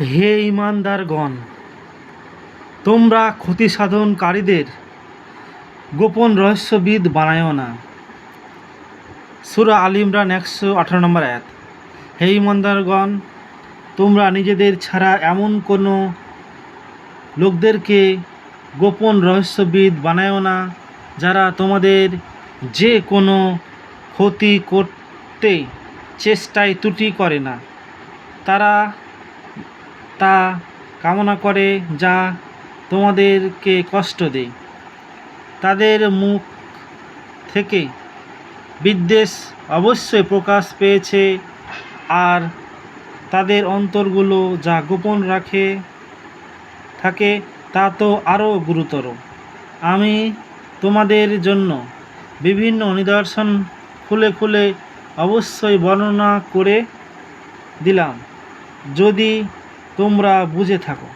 হে ইমানদারগণ, তোমরা ক্ষতি সাধনকারীদের গোপন রহস্যবিদ বানায়ও না। সুরা আল ইমরান একশো আঠারো নম্বর এক হে ইমানদারগণ, তোমরা নিজেদের ছাড়া এমন কোনো লোকদেরকে গোপন রহস্যবিদ বানায়ও না, যারা তোমাদের যে কোনো ক্ষতি করতে চেষ্টায় ত্রুটি করে না। তারা তা কামনা করে যা তোমাদেরকে কষ্ট দেয়। তাদের মুখ থেকে বিদ্বেষ অবশ্যই প্রকাশ পেয়েছে আর তাদের অন্তরগুলো যা গোপন রাখে থাকে তা তো আরও গুরুতর। আমি তোমাদের জন্য বিভিন্ন নিদর্শন খুলে খুলে অবশ্যই বর্ণনা করে দিলাম। যদি তোমরা বুঝে থাকো।